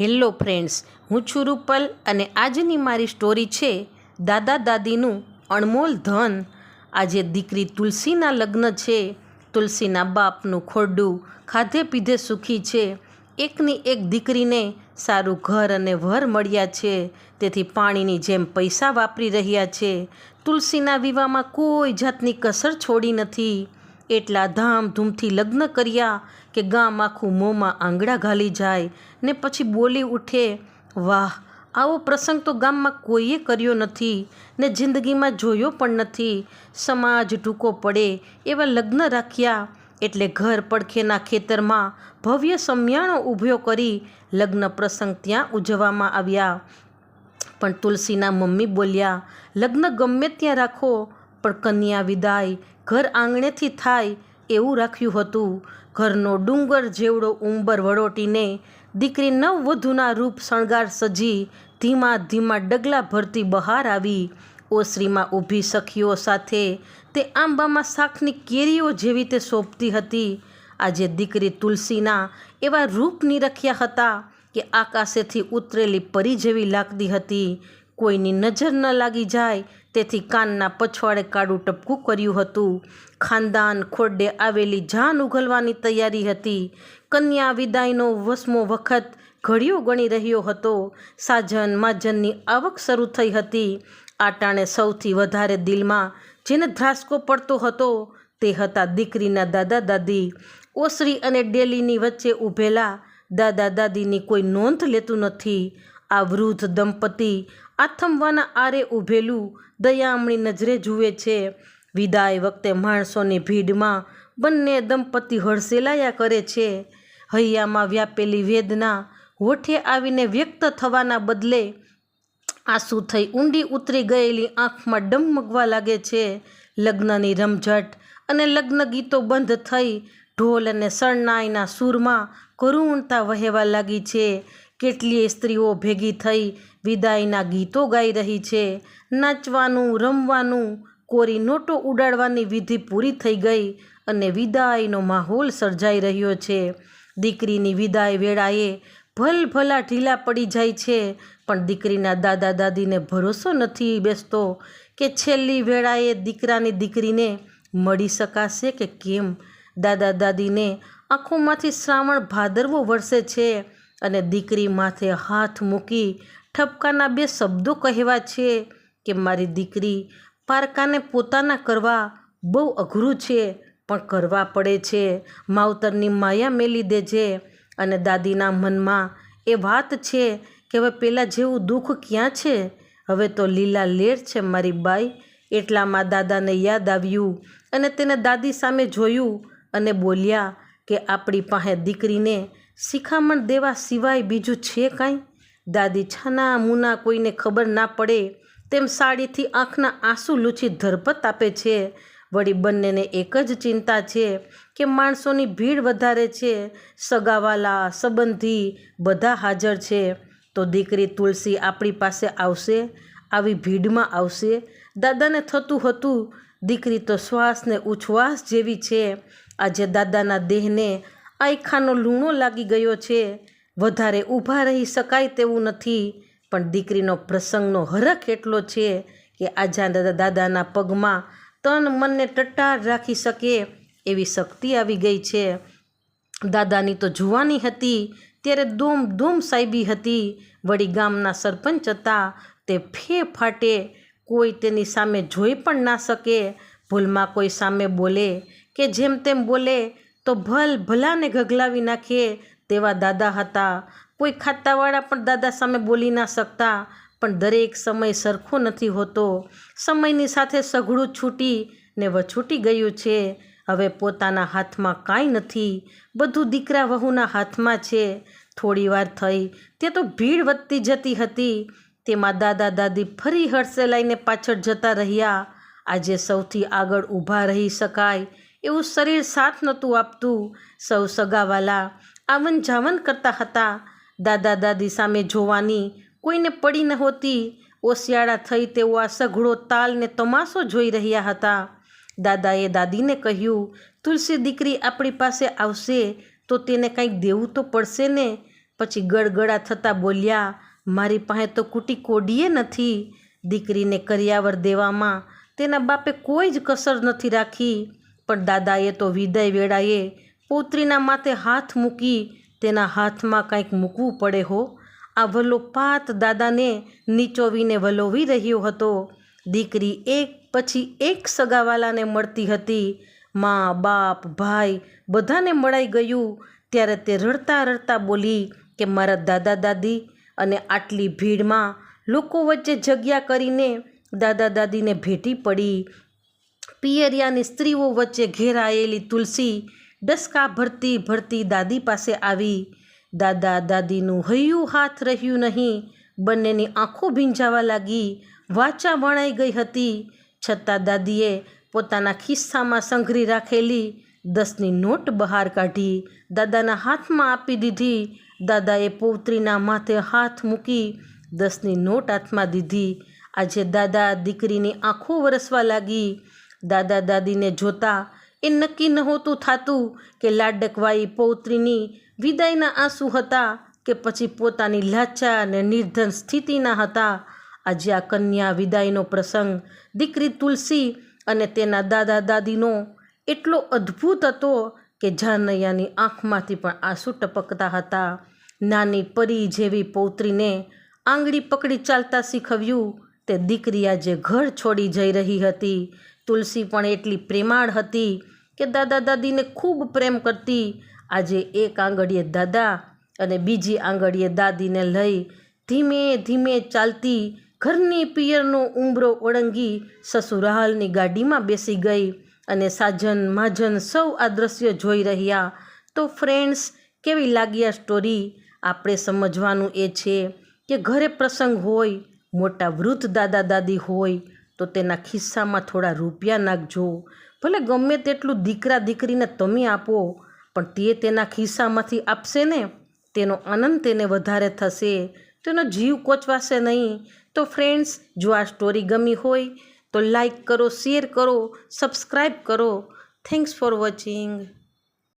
Hello friends, હું છું રૂપલ અને આજની મારી સ્ટોરી છે દાદા દાદીનું અણમોલ ધન. આજે દીકરી તુલસીના લગ્ન છે. તુલસીના બાપનું ખોરડું ખાધે પીધે સુખી છે. એકની એક દીકરીને સારું ઘર અને વર મળ્યા છે. તેથી પાણીની જેમ પૈસા વાપરી રહ્યા છે. તુલસીના વિવાહમાં કોઈ જાતની કસર છોડી નથી. એટલા ધામધૂમથી લગ્ન કર્યા કે ગામ આખું મોંમાં આંગળા ઘાલી જાય ને પછી બોલી ઉઠે, વાહ, આવો પ્રસંગ તો ગામમાં કોઈએ કર્યો નથી ને જિંદગીમાં જોયો પણ નથી. સમાજ ટૂંકો પડે એવા લગ્ન રાખ્યા એટલે ઘર પડખેના ખેતરમાં ભવ્ય સમિયાણો ઊભો કરી લગ્ન પ્રસંગ ત્યાં ઉજવવામાં આવ્યા. પણ તુલસીના મમ્મી બોલ્યા, લગ્ન ગમે ત્યાં રાખો, પણ કન્યા વિદાય ઘર આંગણેથી થાય એવું રાખ્યું હતું. ઘરનો ડુંગર જેવડો ઉંબર વળોટીને દીકરી નવવધૂના રૂપ શણગાર સજી ધીમા ધીમા ડગલા ભરતી બહાર આવી. ઓસરીમાં ઊભી સખીઓ સાથે તે આંબામાં શાકની કેરીઓ જેવી તે સોંપતી હતી. આજે દીકરી તુલસીના એવા રૂપ નિરખ્યા હતા કે આકાશેથી ઉતરેલી પરી જેવી લાગતી હતી. કોઈની નજર ન લાગી જાય તેથી કાનના પછવાડે કાળું ટપકું કર્યું હતું. ખાનદાન ખોડે આવેલી જાન ઉઘલવાની તૈયારી હતી. કન્યા વિદાયનો વસમો વખત ઘડિયો ગણી રહ્યો હતો. સાજન માજનની આવક શરૂ થઈ હતી. આટાણે સૌથી વધારે દિલમાં જેને ધ્રાસકો પડતો હતો તે હતા દીકરીના દાદા દાદી. ઓસરી અને ડેલીની વચ્ચે ઊભેલા દાદા દાદીની કોઈ નોંધ લેતું નથી. આ વૃદ્ધ દંપતી આથમવાના આરે ઊભેલું દયામણી નજરે જુએ છે. વિદાય વખતે માણસોની ભીડમાં બંને દંપતી હડસેલાયા કરે છે. હૈયામાં વ્યાપેલી વેદના હોઠે આવીને વ્યક્ત થવાના બદલે આંસુ થઈ ઊંડી ઉતરી ગયેલી આંખમાં ડમમગવા લાગે છે. લગ્નની રમઝટ અને લગ્ન ગીતો બંધ થઈ ઢોલ અને શરણાઈના સૂરમાં કરુણતા વહેવા લાગી છે. કેટલીય સ્ત્રીઓ ભેગી થઈ વિદાયના ગીતો ગાઈ રહી છે. નાચવાનું, રમવાનું, કોરી નોટો ઉડાડવાની વિધિ પૂરી થઈ ગઈ અને વિદાયનો માહોલ સર્જાઈ રહ્યો છે. દીકરીની વિદાય વેળાએ ભલભલા ઢીલા પડી જાય છે, પણ દીકરીના દાદા દાદીને ભરોસો નથી બેસતો કે છેલ્લી વેળાએ દીકરાની દીકરીને મળી શકાશે કે કેમ? દાદા દાદીને આંખોમાંથી શ્રાવણ ભાદરવો વરસે છે. અને દીકરી માથે હાથ મૂકી ઠપકાના બે શબ્દો કહેવા છે કે મારી દીકરી પારકાને પોતાના કરવા બહુ અઘરું છે, પણ કરવા પડે છે. માવતરની માયા મેલી દેજે અને દાદીના મનમાં એ વાત છે કે હવે પહેલાં જેવું દુઃખ ક્યાં છે? હવે તો લીલા લેર છે મારી બાઈ. એટલામાં દાદાને યાદ આવ્યું અને તેને દાદી સામે જોયું અને બોલ્યા કે આપણી પાસે દીકરીને શિખામણ દેવા સિવાય બીજું છે કાંઈ? દાદી છાના મુના કોઈને ખબર ના પડે, તેમ સાડીથી આંખના આંસુ લૂછી ધરપત આપે છે. વળી બંનેને એક જ ચિંતા છે કે માણસોની ભીડ વધારે છે, સગાવાલા, સંબંધી બધા હાજર છે. તો દીકરી તુલસી આપણી પાસે આવશે? આવી ભીડમાં આવશે? દાદાને થતું હતું. દીકરી તો શ્વાસને ઉચ્છ્વાસ જેવી છે. આજે દાદાના દેહને આયખાનો લૂણો લાગી ગયો છે. વધારે ઊભા રહી શકાય તેવું નથી. પણ દીકરીનો પ્રસંગનો હરખ એટલો છે કે આજા દાદાના પગમાં તન મનને ટટ્ટાર રાખી શકે એવી શક્તિ આવી ગઈ છે. દાદાની તો જુવાની હતી, ત્યારે દોમ દોમ સાહેબી હતી. વળી ગામના સરપંચ હતા, તે ફે ફાટે, કોઈ તેની સામે જોઈ પણ ના શકે. ભૂલમાં કોઈ સામે બોલે કે જેમ તેમ બોલે તો ભલ ભલાને ગગલાવી નાખીએ તેવા દાદા હતા. કોઈ ખાતાવાળા પણ દાદા સામે બોલી ના શકતા. પણ દરેક સમય સરખો નથી હોતો. સમયની સાથે સઘળું છૂટી ને વછૂટી ગયું છે. હવે પોતાના હાથમાં કાંઈ નથી. બધું દીકરા વહુના હાથમાં છે. થોડીવાર થઈ તે તો ભીડ વધતી જતી હતી. તેમાં દાદા દાદી ફરી હડસેલાઈને પાછળ જતા રહ્યા. આજે સૌથી આગળ ઊભા રહી શકાય એવું શરીર સાથ નહોતું આપતું. સૌ સગાવાલા આવન જાવન કરતા હતા. દાદા દાદી સામે જોવાની કોઈને પડી નહોતી ઓશિયાળા થઈ તેવો આ સઘળો તાલને તમાશો જોઈ રહ્યા હતા. દાદાએ દાદીને કહ્યું, તુલસી દીકરી આપણી પાસે આવશે તો તેને કંઈક દેવું તો પડશે ને? પછી ગળગળા થતાં બોલ્યા, મારી પાસે તો કૂટી કોડીએ નથી. દીકરીને કરિયાવર દેવામાં તેના બાપે કોઈ જ કસર નથી રાખી. પણ દાદાએ તો વિદાય વેળાએ પૌત્રીના માથે હાથ મૂકી તેના હાથમાં કંઈક મૂકવું પડે હો. આ વલ્લો પાત દાદાને નીચોવીને વલોવી રહ્યો હતો. દીકરી એક પછી એક સગાવાલાને મળતી હતી. મા, બાપ, ભાઈ બધાને મળાઈ ગયું. ત્યારે તે રડતા રડતા બોલી કે મારા દાદા દાદી અને આટલી ભીડમાં લોકો વચ્ચે જગ્યા કરીને દાદા દાદીને ભેટી પડી. પિયરિયાની સ્ત્રીઓ વચ્ચે ઘેરાયેલી તુલસી ડસકા ભરતી ભરતી દાદી પાસે આવી. દાદા દાદીનું હૈયું હાથ રહ્યું નહીં. બંનેની આંખો ભીંજાવા લાગી. વાચા વણાઈ ગઈ હતી. છતાં દાદીએ પોતાના ખિસ્સામાં સંઘરી રાખેલી દસની નોટ બહાર કાઢી, દાદાના હાથમાં આપી દીધી. દાદાએ પૌત્રીના માથે હાથ મૂકી દસની નોટ હાથમાં દીધી. આજે દાદા દીકરીની આંખો વરસવા લાગી. દાદા દાદીને જોતા એ નક્કી નહોતું થતું કે લાડકવાઈ પૌત્રીની વિદાયના આંસુ હતા કે પછી પોતાની લાચા અને નિર્ધન સ્થિતિના હતા. આજે આ કન્યા વિદાયનો પ્રસંગ, દીકરી તુલસી અને તેના દાદા દાદીનો એટલો અદ્ભુત હતો કે જાનૈયાની આંખમાંથી પણ આંસુ ટપકતા હતા. નાની પરી જેવી પૌત્રીને આંગળી પકડી ચાલતા શીખવ્યું, તે દીકરી આજે ઘર છોડી જઈ રહી હતી. તુલસી પણ એટલી પ્રેમાળ હતી કે દાદા દાદીને ખૂબ પ્રેમ કરતી. આજે એક આંગળીએ દાદા અને બીજી આંગળીએ દાદીને લઈ ધીમે ધીમે ચાલતી ઘરની પિયરનો ઉંબરો ઓળંગી સસુરાલની ગાડીમાં બેસી ગઈ અને સાજન માજન સૌ આ દ્રશ્ય જોઈ રહ્યા. તો ફ્રેન્ડ્સ, કેવી લાગી આ સ્ટોરી? આપણે સમજવાનું એ છે કે ઘરે પ્રસંગ હોય, મોટા વૃદ્ધ દાદા દાદી હોય તો તેના ખિસ્સામાં થોડા રૂપિયા નાખજો. ભલે ગમે તેટલું દીકરા દીકરીને તમે આપો, પણ તે તેના ખિસ્સામાંથી આપશે ને, તેનો આનંદ તેને વધારે થશે. તેનો જીવ કોચવાશે નહીં. તો ફ્રેન્ડ્સ જો આ સ્ટોરી ગમી હોય, તો લાઈક કરો શેર કરો સબસ્ક્રાઈબ કરો. Thanks for watching